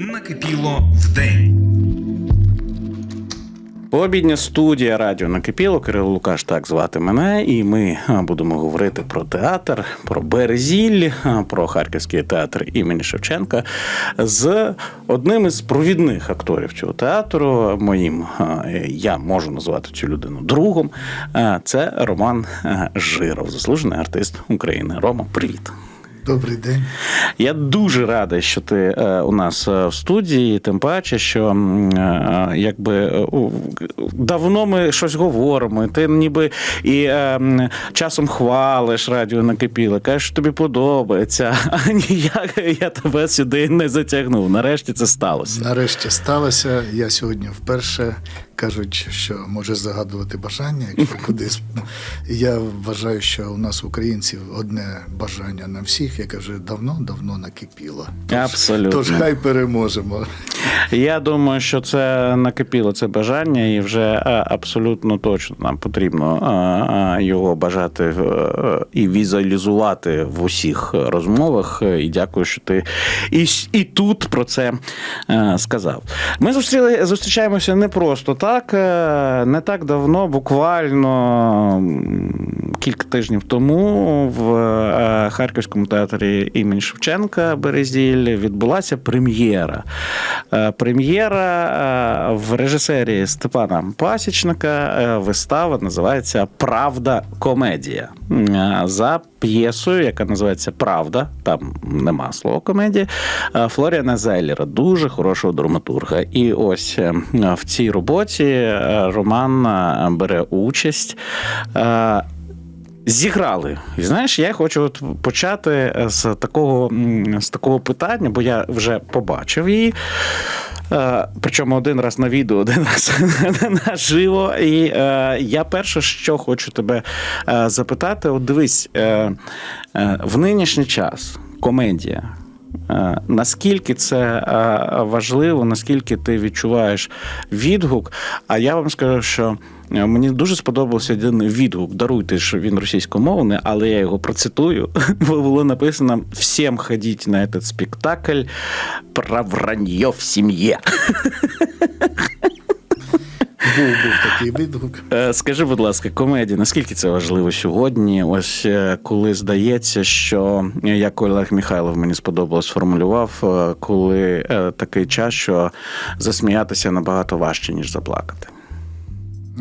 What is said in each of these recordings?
Накипіло вдень. Пообідня студія радіо накипіло. Кирило Лукаш так звати мене, і ми будемо говорити про театр, про Березіль, про Харківський театр імені Шевченка з одним із провідних акторів цього театру. Моїм я можу назвати цю людину другом. Це Роман Жиров, заслужений артист України. Рома, привіт. Добрий день. Я дуже радий, що ти е, у нас е, в студії, тим паче, що е, якби давно ми щось говоримо. Ти ніби і е, часом хвалиш радіо накипіло, кажеш, що тобі подобається, а ніяк я тебе сюди не затягнув. Нарешті це сталося. Нарешті сталося. Я сьогодні вперше кажуть, що може загадувати бажання, якщо кудись. Я вважаю, що у нас українців одне бажання на всіх, яке вже давно-давно накипіло. Тож, Абсолютно. Тож хай переможемо. Я думаю, що це накипіло це бажання, і вже е, абсолютно точно нам потрібно е, е, його бажати і візуалізувати в усіх розмовах. І дякую, що ти і, і тут про це сказав. Ми зустріли зустрічаємося не просто так, е, не так давно, буквально кілька тижнів тому в е, Харківському театрі імені Шевченка Березіль відбулася прем'єра. Е, Прем'єра в режисерії Степана Пасічника. Вистава називається Правда комедія. За п'єсою, яка називається Правда, там нема слова комедія. Флоріана Зеллера, дуже хорошого драматурга. І ось в цій роботі е, Роман е, бере участь. Е, Зіграли. І знаєш, я хочу от почати з такого, з такого питання, бо я вже побачив її. Причому один раз на відео, один раз наживо. І я перше, що хочу тебе запитати: от дивись, в нинішній час комедія. Е, Наскільки це е, важливо, наскільки ти відчуваєш відгук? А я вам скажу, що е, мені дуже сподобався один відгук. Даруйте, що він російськомовний, але я його процитую. Бо було написано: всім ходіть на этот спектакль про вранье в сім'ї. Був був такий відгук. Е, Скажи, будь ласка, комедія, наскільки це важливо сьогодні? Ось е, коли здається, що е, як Олег Михайлов мені сподобалось, формулював, е, коли такий час, що засміятися набагато важче, ніж заплакати.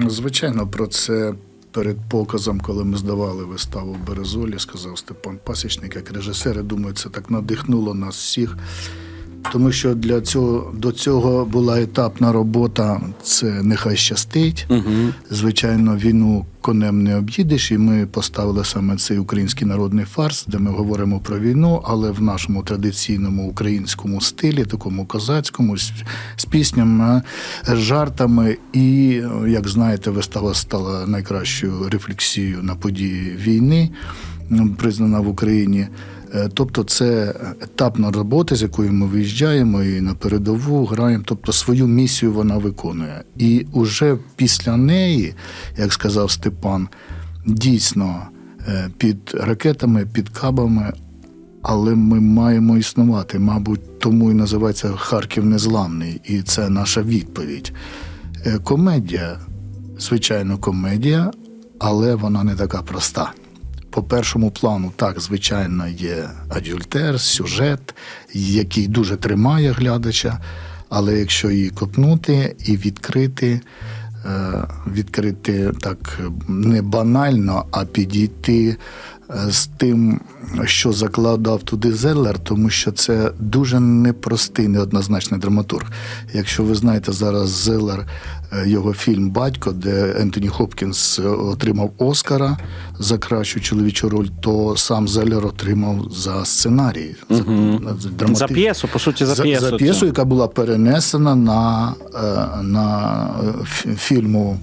Звичайно, про це перед показом, коли ми здавали виставу в Березолі, сказав Степан Пасічник, як режисер, я думаю, це так надихнуло нас всіх. Тому що для цього до цього була етапна робота. Це нехай щастить. Угу. Звичайно, війну конем не об'їдеш, і ми поставили саме цей український народний фарс, де ми говоримо про війну, але в нашому традиційному українському стилі, такому козацькому, з, з піснями, жартами. І, як знаєте, вистава стала найкращою рефлексією на події війни, признана в Україні. Е, Тобто це етапна робота, з якою ми виїжджаємо і на передову граємо. Тобто свою місію вона виконує. І уже після неї, як сказав Степан, дійсно е, під ракетами, під кабами, але ми маємо існувати. Мабуть, тому і називається Харків Незламний, і це наша відповідь. Е, Комедія, звичайно, комедія, але вона не така проста. По першому плану, так, звичайно, є адюльтер, сюжет, який дуже тримає глядача. Але якщо її копнути і відкрити, е, відкрити так не банально, а підійти з тим, що закладав туди Зеллер, тому що це дуже непростий, неоднозначний драматург. Якщо ви знаєте зараз Зеллер, е, його фільм Батько, де Ентоні Хопкінс е, отримав Оскара за кращу чоловічу роль, то сам Зеллер отримав за сценарій. За, за, За п'єсу, по суті, за п'єсу. за цю. п'єсу, яка була перенесена на, е, на е, фі- фільму,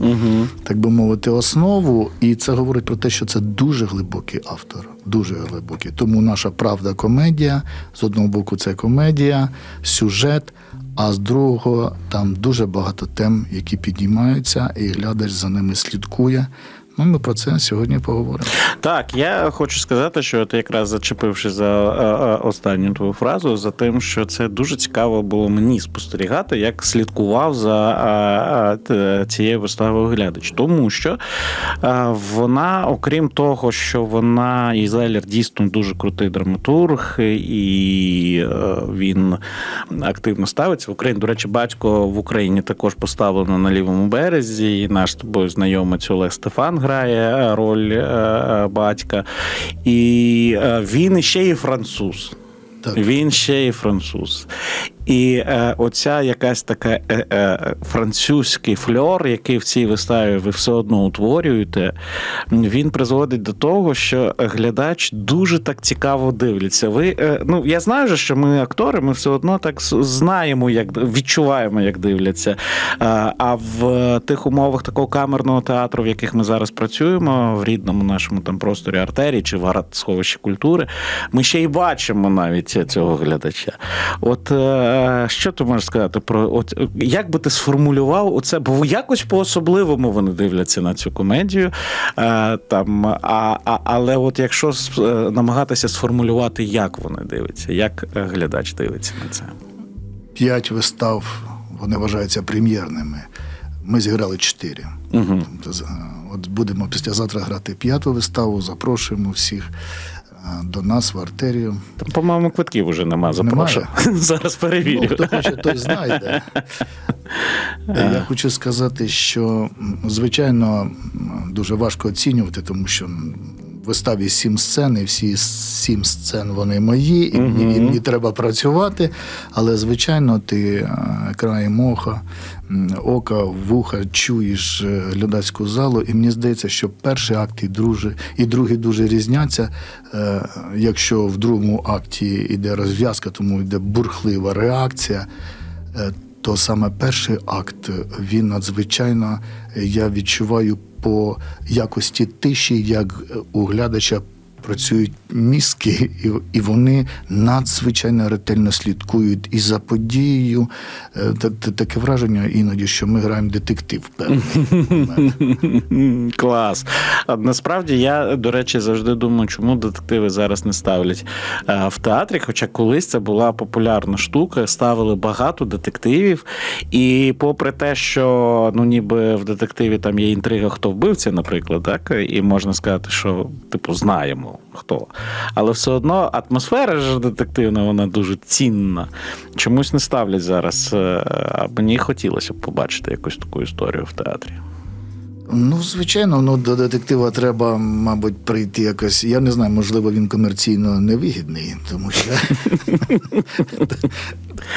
так би мовити, основу. І це говорить про те, що це дуже глибокий автор. Дуже глибокий. Тому наша правда комедія. З одного боку, це комедія, сюжет. А з другого там дуже багато тем, які підіймаються, і глядач за ними слідкує. Ну, ми про це сьогодні поговоримо. Так, я хочу сказати, що ти якраз зачепивши за е, е, останню твою фразу, за тим, що це дуже цікаво було мені спостерігати, як слідкував за е, цією виставою глядач. Тому що вона, окрім того, що вона і Зелер дійсно дуже крутий драматург, і він активно ставиться в Україні. До речі, батько в Україні також поставлено на лівому березі. І наш з тобою знайомець Олег Стефан грає е, роль е, е, батька. І він ще і француз. Так. Він ще і француз. І е, оця якась така е, е, французький фльор, який в цій виставі ви все одно утворюєте, він призводить до того, що глядач дуже так цікаво дивляться. Ви, е, ну, я знаю, що ми актори, ми все одно так знаємо, як відчуваємо, як дивляться. Е, а в тих умовах такого камерного театру, в яких ми зараз працюємо, в рідному нашому там просторі артерії чи в сховищі культури, ми ще й бачимо навіть цього глядача. От е, що ти можеш сказати про от як би ти сформулював оце? Бо якось по-особливому вони дивляться на цю комедію. Е, там, а, а, але от якщо е, намагатися сформулювати, як вони дивляться, як е, глядач дивиться на це. П'ять вистав, вони вважаються прем'єрними. Ми зіграли чотири. Угу. От будемо післязавтра грати п'яту виставу, запрошуємо всіх е, до нас в артерію. Там, по-моєму, квитків вже нема. Запрошую. Зараз Ну, хто хоче, той знайде. Я хочу сказати, що звичайно дуже важко оцінювати, тому що виставі сім сцен, і всі сім сцен вони мої, і мені, і мені треба працювати. Але звичайно, ти е, краєм ока, ока, вуха чуєш е, глядацьку залу, і мені здається, що перший акт і, друже, і другий дуже різняться. Е, Якщо в другому акті йде розв'язка, тому йде бурхлива реакція. То саме перший акт він надзвичайно я відчуваю по якості тиші, як у глядача працюють мізки, і, вони надзвичайно ретельно слідкують і за подією. Е, та- та- Таке враження іноді, що ми граємо детектив певний. Клас. Насправді я, до речі, завжди думаю, чому детективи зараз не ставлять е, в театрі. Хоча колись це була популярна штука, ставили багато детективів. І попри те, що ну ніби в детективі там є інтрига, хто вбивця, наприклад, так, і можна сказати, що типу знаємо хто. Але все одно атмосфера ж детективна, вона дуже цінна. Чомусь не ставлять зараз. е, А мені хотілося б побачити якусь таку історію в театрі. Ну, звичайно, ну, до детектива треба, мабуть, прийти якось. Я не знаю, можливо, він комерційно невигідний, тому що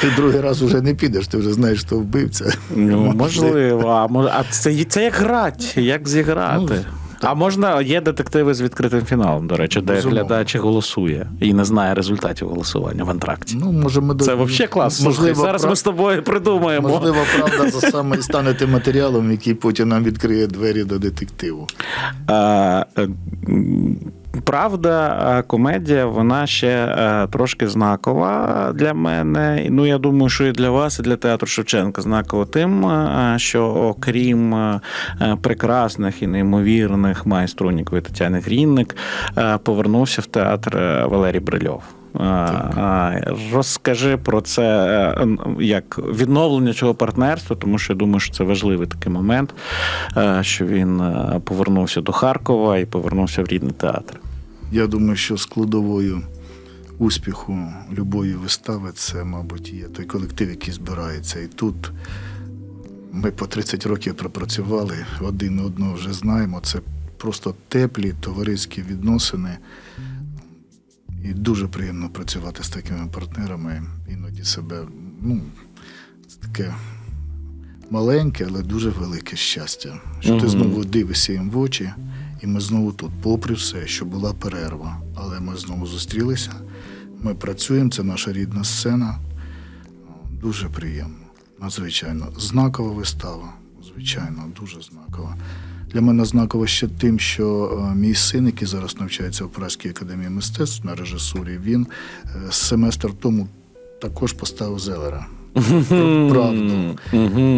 ти другий раз вже не підеш, ти вже знаєш, хто вбивця. Ну, можливо, а це, це як грати, як зіграти. А можна є детективи з відкритим фіналом, до речі, де Безумовно. глядач голосує і не знає результатів голосування в антракті. Ну, може, ми до- Це взагалі клас. Слухай, Можливо, зараз прав- ми з тобою придумаємо. Можливо, правда за саме і стане тим матеріалом, який потім нам відкриє двері до детективу. А, е, Правда, комедія, вона ще е, трошки знакова для мене. Ну, я думаю, що і для вас, і для театру Шевченка знакова тим, е, що окрім е, прекрасних і неймовірних майструнікової Тетяни Грінник, е, повернувся в театр е, Валерій Брильов. А, а, Розкажи про це е, як відновлення цього партнерства, тому що я думаю, що це важливий такий момент, е, що він е, повернувся до Харкова і повернувся в рідний театр. Я думаю, що складовою успіху любої вистави це, мабуть, є той колектив, який збирається. І тут ми по 30 років пропрацювали, один одного вже знаємо. Це просто теплі товариські відносини. І дуже приємно працювати з такими партнерами. Іноді себе, ну, це таке маленьке, але дуже велике щастя. Що ти знову дивишся їм в очі, і ми знову тут, попри все, що була перерва. Але ми знову зустрілися. Ми працюємо, це наша рідна сцена. Дуже приємно, надзвичайно. Знакова вистава, звичайно, дуже знакова. Для мене знаково ще тим, що е, мій син, який зараз навчається в Пражській академії мистецтв на режисурі, він е, семестр тому також поставив Зелера. правду.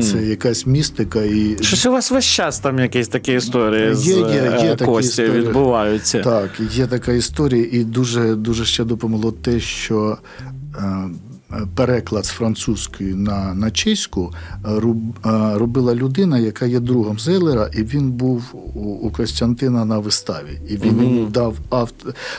Це якась містика і Щось у вас весь час там якісь такі історії з Є, є, є е, історії. відбуваються. Так, є така історія, і дуже, дуже ще допомогло те, що переклад з французької на, на чеську робила людина, яка є другом Зелера, і він був у, у Костянтина на виставі. І він йому дав авт,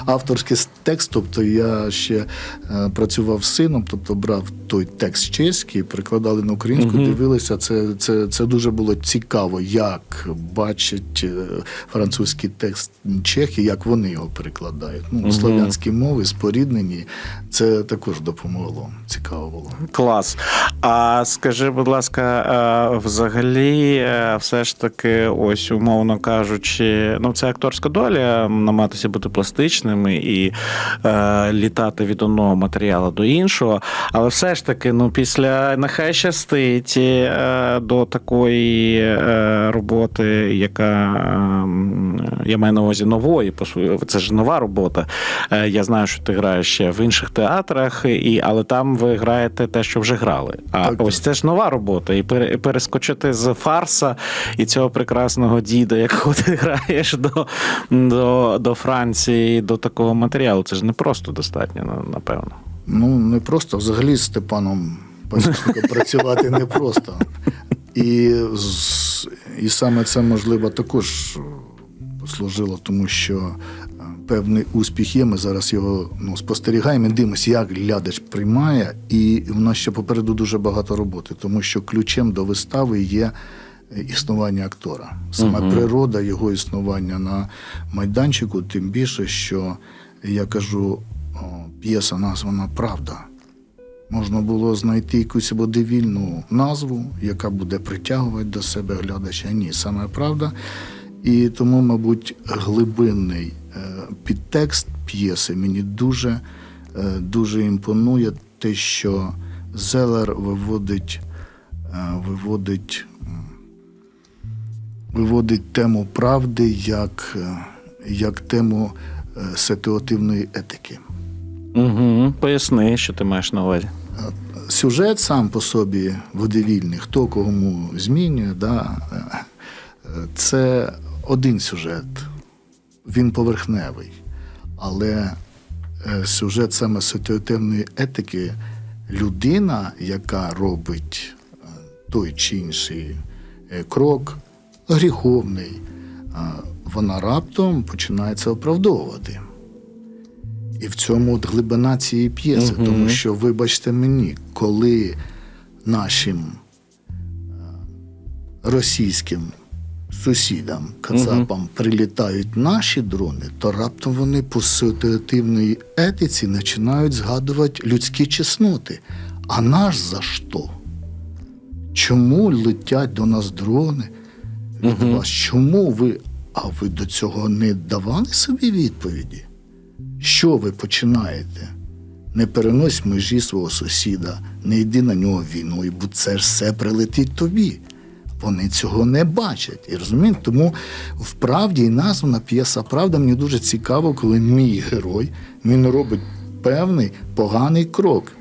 авторський текст. Тобто я ще е, працював з сином, тобто брав той текст чеський, перекладали на українську, дивилися. Це, це, це дуже було цікаво, як бачать е, французький текст чехи, як вони його перекладають. Ну, слов'янські мови споріднені. Це також допомогло. Цікаво було. Клас. А скажи, будь ласка, е, взагалі, е, все ж таки, ось умовно кажучи, ну це акторська доля, намагатися бути пластичними і е, літати від одного матеріалу до іншого. Але все ж таки, ну після нехай щастить е, до такої е, роботи, яка ем, я маю на увазі нової, по це ж нова робота. Е, Я знаю, що ти граєш ще в інших театрах, і, але там ви граєте те, що вже грали. А Так, ось це ж нова робота. І перескочити з фарса і цього прекрасного діда, якого ти граєш до, до, до Франції, до такого матеріалу. Це ж не просто достатньо, напевно. Ну, не просто. Взагалі з Степаном працювати не просто. І, і саме це, можливо, також послужило, тому що е, певний успіх є. Ми зараз його ну, спостерігаємо, дивимося, як глядач приймає. І в нас ще попереду дуже багато роботи, тому що ключем до вистави є існування актора. Саме природа його існування на майданчику, тим більше, що я кажу, п'єса названа Правда. Можна було знайти якусь водевільну назву, яка буде притягувати до себе глядача. Ні, саме правда. І тому, мабуть, глибинний підтекст п'єси мені дуже, е, дуже імпонує те, що Зелер виводить, е, виводить, виводить тему правди як, е, як тему е, ситуативної етики. Угу. Поясни, що ти маєш на увазі. сюжет сам по собі водевільний, хто кому змінює, да, е, це один сюжет, він поверхневий. Але е, сюжет саме ситуативної етики, людина, яка робить е, той чи інший е, крок, гріховний, вона раптом починається оправдовувати. І в цьому от глибина цієї п'єси, тому що, вибачте мені, коли нашим російським сусідам, кацапам прилітають наші дрони, то раптом вони по ситуативній етиці починають згадувати людські чесноти. А наш за що? Чому летять до нас дрони від вас? Чому ви? А ви до цього не давали собі відповіді? Що ви починаєте? Не перенось межі свого сусіда, не йди на нього війною, бо це ж все прилетить тобі. Вони цього не бачать. І розумієте? Тому в правді і названа п'єса Правда мені дуже цікаво, коли мій герой він робить певний поганий крок.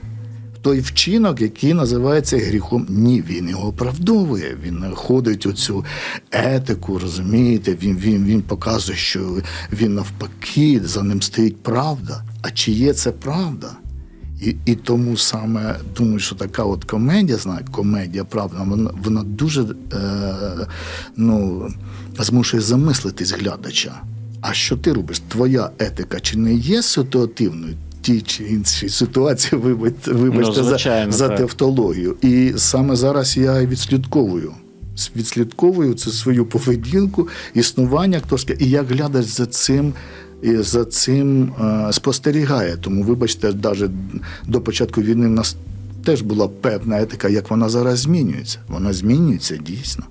Той вчинок, який називається гріхом, ні, він його оправдовує. Він знаходить оцю етику, розумієте, він, він, він показує, що він навпаки, за ним стоїть правда. А чи є це правда? І, і тому саме думаю, що така от комедія, знає, комедія, правда, вона, вона дуже е, ну, змушує замислитись глядача. А що ти робиш? Твоя етика чи не є ситуативною? в Тій чи іншій ситуації, вибачте, вибачте Ну, звичайно, за, за так. тавтологію. І саме зараз я відслідковую. Відслідковую це свою поведінку, існування акторське, і як глядач за цим, і за цим е, спостерігає. Тому, вибачте, навіть до початку війни в нас теж була певна етика, як вона зараз змінюється. Вона змінюється дійсно.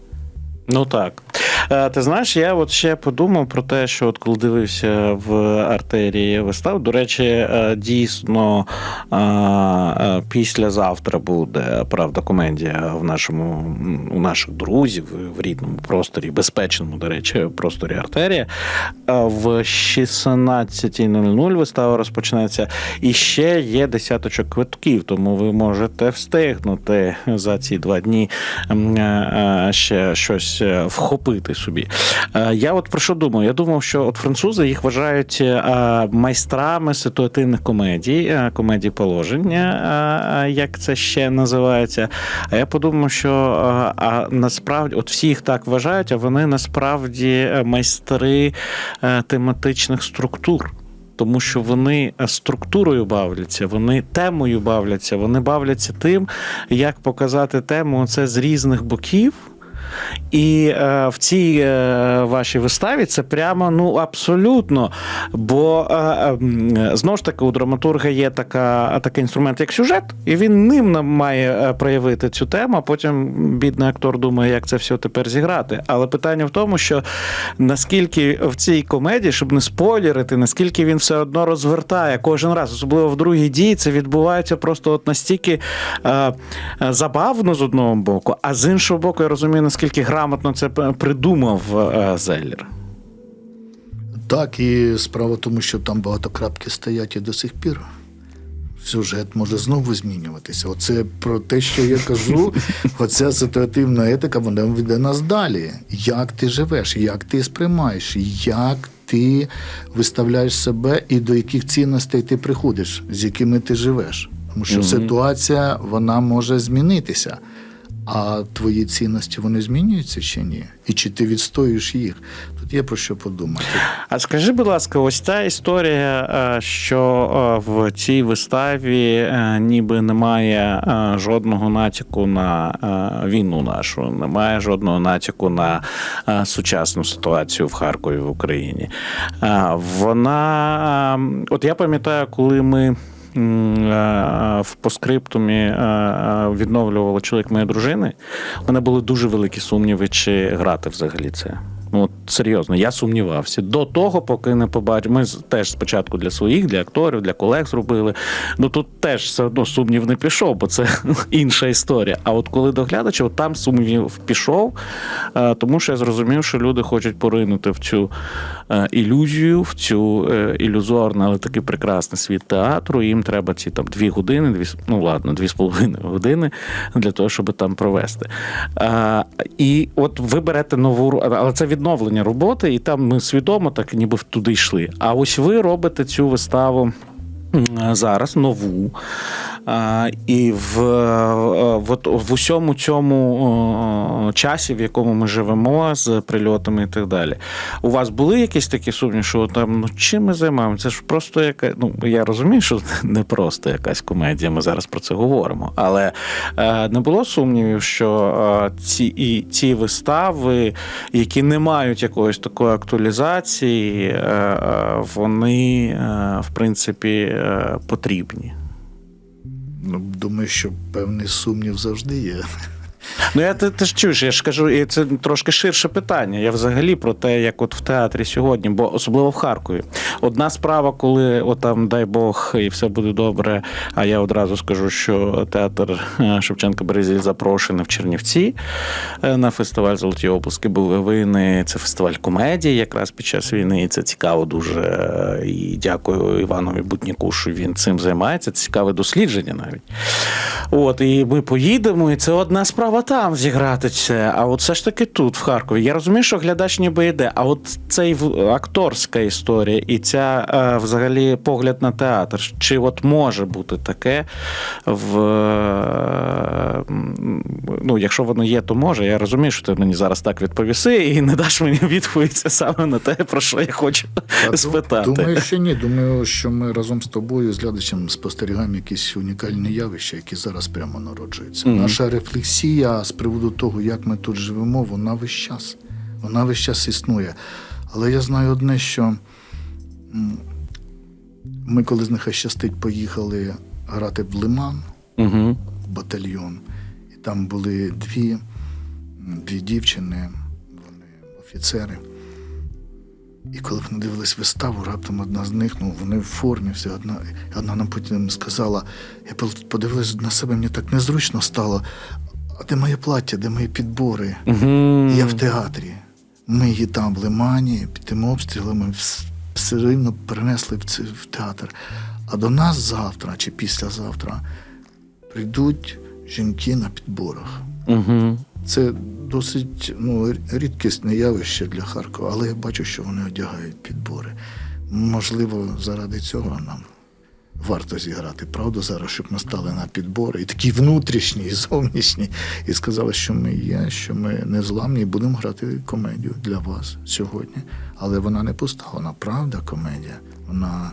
Ну так. Е, Ти знаєш, я от ще подумав про те, що от коли дивився в артерії вистав, до речі, е, дійсно е, післязавтра буде правда комедія в нашому у наших друзів в рідному просторі, безпечному, до речі, просторі артерія. В 16.00 вистава розпочнеться. І ще є десяточок квитків, тому ви можете встигнути за ці два дні ще щось е, вхопити собі. Е, Я от про що думаю? Я думав, що от французи їх вважають е, майстрами ситуативних комедій, комедій положення, як це ще називається. А я подумав, що а насправді, от всі їх так вважають, а вони насправді майстри тематичних структур. Тому що вони структурою бавляться, вони темою бавляться, вони бавляться тим, як показати тему це з різних боків. І е, в цій е, вашій виставі це прямо ну абсолютно. Бо е, е, знову ж таки у драматурга є така, такий інструмент, як сюжет, і він ним має е, проявити цю тему. а Потім бідний актор думає, як це все тепер зіграти. Але питання в тому, що наскільки в цій комедії, щоб не спойлерити, наскільки він все одно розвертає кожен раз, особливо в другій дії, це відбувається просто от настільки е, е, забавно з одного боку, а з іншого боку, я розумію, наскільки грамотно це придумав е, Зеллер. Так, і справа в тому, що там багато крапки стоять і до сих пір. Сюжет може знову змінюватися. Оце про те, що я кажу, оця ситуативна етика, вона веде нас далі. Як ти живеш, як ти сприймаєш, як ти виставляєш себе і до яких цінностей ти приходиш, з якими ти живеш. Тому що ситуація вона може змінитися. А твої цінності вони змінюються чи ні? І чи ти відстоюєш їх? Тут є про що подумати. А скажи, будь ласка, ось ця історія, е, що е, в цій виставі е, ніби немає жодного натяку на війну нашу, немає жодного натяку на сучасну ситуацію в Харкові в Україні. Вона, от я пам'ятаю, коли ми. М, е, В поскриптумі е, е, відновлювали чоловік моєї дружини. У мене були дуже великі сумніви, чи грати взагалі це. Ну, серйозно, я сумнівався. До того, поки не побачив. Ми теж спочатку для своїх, для акторів, для колег зробили. Ну тут теж все одно сумнів не пішов, бо це інша історія. А от коли до глядача, от там сумнів пішов, е, тому що я зрозумів, що люди хочуть поринути в цю е, ілюзію, в цю е, ілюзорний, але такий прекрасний світ театру. Їм треба ці там дві години, дві, ну ладно, дві з половиною години для того, щоб там провести. І от ви берете нову але це відновлення роботи, і там ми свідомо так ніби туди йшли. А ось ви робите цю виставу. Зараз нову. І в, е, от, в усьому цьому часі, в якому ми живемо, з прильотами і так далі. У вас були якісь такі сумніви, що там ну чим ми займаємося? Це ж просто яка. Ну я розумію, що не просто якась комедія. Ми зараз про це говоримо. Але е, не було сумнівів, що е, ці і ці вистави, які не мають якоїсь такої актуалізації, вони в принципі потрібні. Ну, думаю, що певний сумнів завжди є. Ну, я ти, ти ж чуєш, я ж кажу, і це трошки ширше питання. Я взагалі про те, як от в театрі сьогодні, бо особливо в Харкові. Одна справа, коли от там, дай Бог, і все буде добре. А я одразу скажу, що театр е, Шевченка Березіль запрошений в Чернівці е, на фестиваль Золоті обласки Буковини. Це фестиваль комедії, якраз під час війни. І це цікаво дуже. І дякую Іванові Бутніку, що він цим займається. Це цікаве дослідження навіть. От, і ми поїдемо, і це одна справа там зіграти це. А от все ж таки тут, в Харкові. Я розумію, що глядач ніби йде. А от цей акторська історія і ця е, взагалі погляд на театр. Чи от може бути таке в е, ну, якщо воно є, то може. Я розумію, що ти мені зараз так відповіси і не даш мені відповідь саме на те, про що я хочу Та, спитати. Думаю, що ні. Думаю, що ми разом з тобою, з глядачем, спостерігаємо якісь унікальні явища, які зараз прямо народжуються. Мгм. Наша рефлексія з приводу того, як ми тут живемо, вона весь час. Вона весь час існує. Але я знаю одне, що ми, коли з нехай щастить, поїхали грати в Лиман, Угу. батальйон, і там були дві, дві дівчини, офіцери. І коли вони дивились виставу, раптом одна з них, ну вони в формі, все одна, одна нам потім сказала: я подивилась на себе, мені так незручно стало. А де моє плаття, де мої підбори? Я в театрі. Ми її там в Лимані, під тими обстрілами все рівно перенесли в, ці- в театр. А до нас завтра чи післязавтра прийдуть жінки на підборах. Угу. Це досить ну, рідкісне явище для Харкова, але я бачу, що вони одягають підбори. Можливо, заради цього нам варто зіграти правду зараз, щоб ми стали на підбори, і такі внутрішні, і зовнішні, і сказали, що ми є, що ми не зламні, і будемо грати комедію для вас сьогодні. Але вона не пуста, вона правда комедія. Вона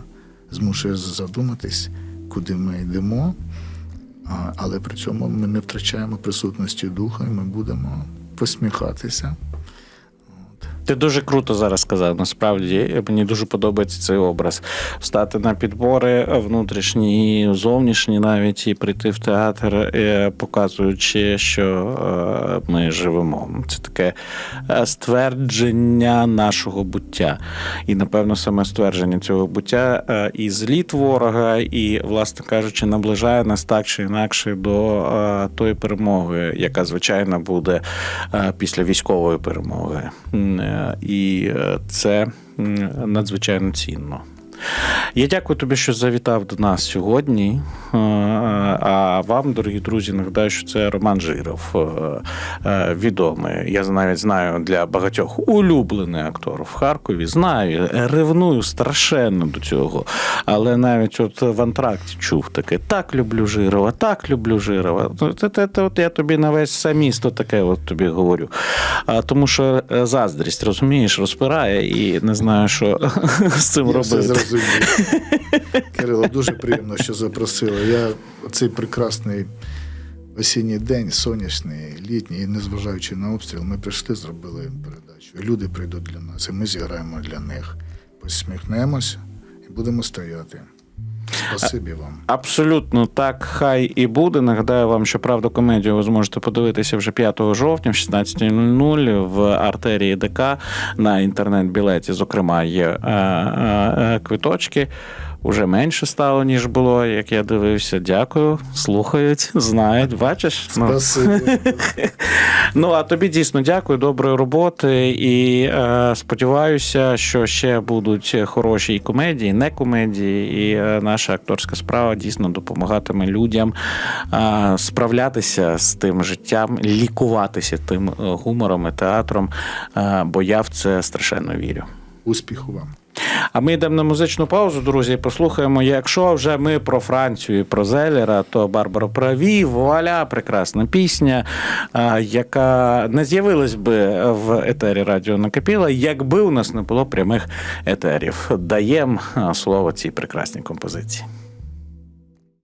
змушує задуматись, куди ми йдемо. Але при цьому ми не втрачаємо присутності духа, і ми будемо посміхатися. Ти дуже круто зараз сказав. Насправді мені дуже подобається цей образ. Встати на підбори внутрішні і зовнішні, навіть і прийти в театр, е, показуючи, що е, ми живемо. Це таке е, ствердження нашого буття. І, напевно, саме ствердження цього буття і зліт ворога, і, власне кажучи, наближає нас так чи інакше до тої перемоги, яка звичайно буде після військової перемоги. І е, це надзвичайно цінно. Я дякую тобі, що завітав до нас сьогодні. Е, А вам, дорогі друзі, нагадаю, що це Роман Жиров, е, е, відомий. Я навіть знаю для багатьох улюблений актор в Харкові. Знаю, ревную страшенно до цього. Але навіть от в антракті чув таке: так люблю Жирова, так люблю Жирова. Це, це, це от я тобі на весь все місто таке от тобі говорю. А, тому що заздрість, розумієш, розпирає і не знаю, що з цим робити. Зрозумів. Кирило, дуже приємно, що запросили. Я цей прекрасний осінній день, сонячний, літній, і незважаючи на обстріл, ми прийшли, зробили передачу. Люди прийдуть для нас, і ми зіграємо для них. Посміхнемося і будемо стояти. Спасибі вам. Абсолютно так, хай і буде. Нагадаю вам, що правду комедію ви зможете подивитися вже 5 жовтня в 16.00 в артерії ДК на інтернет-білеті. Зокрема, є е, е, е, квиточки. Уже менше стало, ніж було, як я дивився. Дякую, слухають, знають. Бачиш? Ну. Ну а тобі дійсно дякую, доброї роботи. І е, сподіваюся, що ще будуть хороші і комедії, не комедії, і е, наша акторська справа дійсно допомагатиме людям е, справлятися з тим життям, лікуватися тим е, гумором і театром. Е, бо я в це страшенно вірю. Успіху вам. А ми йдемо на музичну паузу, друзі. і Послухаємо. Якщо вже ми про Францію і про Зелера, то Барбара Праві, вуаля, прекрасна пісня, яка не з'явилась би в етері Радіо Накипіла, якби у нас не було прямих етерів. Даємо слово цій прекрасній композиції.